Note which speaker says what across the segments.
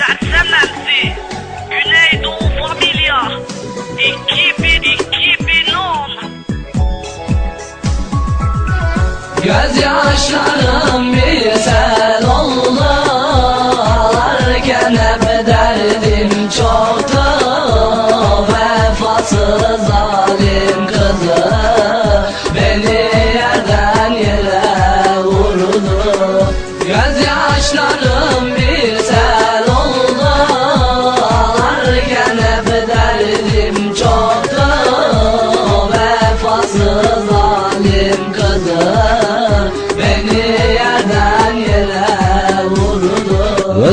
Speaker 1: Tertememsi Göz yaşlarım bir sel oldu Ağlarken hep derdim çok.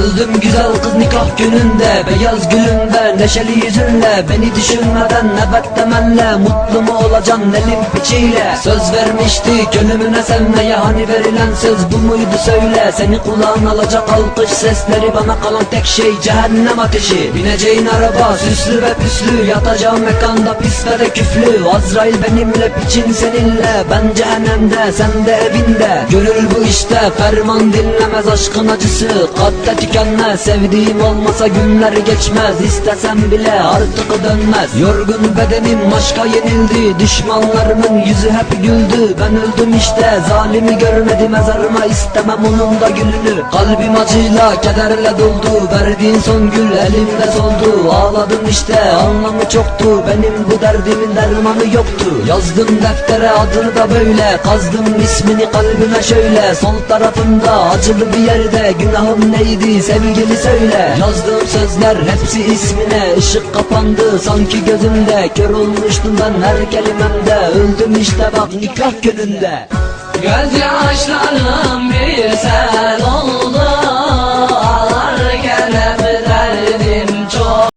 Speaker 1: Öldüm güzel kız nikah gününde Beyaz gülünde neşeli yüzünle. Beni düşünmeden evet temenle Mutlu mu olacaksın elin piçiyle? Söz vermişti gönlümüne sevmeye Hani verilen söz bu muydu söyle? Seni kulağın alacak alkış sesleri Bana kalan tek şey cehennem ateşi. Bineceğin araba süslü ve püslü Yatacağım mekanda pis ve de küflü. Azrail benimle piçin seninle Ben cehennemde sen de evinde. Gönül bu işte ferman dinlemez aşkın acısı. Kalpte tükenmez sevdiğim olmasa günler geçmez İstesem bile artık dönmez. Yorgun bedenim aşka yenildi Düşmanlarımın yüzü hep güldü. Ben öldüm işte zalimi görmedi mezarıma istemem onun da gülünü. Kalbim acıyla kederle doldu Verdiğin son gül elimde soldu. Ağladım işte anlamı çoktu Benim bu derdimin dermanı yoktu. Yazdım deftere adını da böyle Kazdım ismini kalbime şöyle. Sol tarafında acılı bir yerde Günahım neydi sevgili söyle. Yazdığım sözler hepsi ismine Işık kapandı. Sanki gözümde Kör olmuştum ben her kelimemde. Öldüm işte bak nikah gününde. Gözyaşlarım bir sel oldu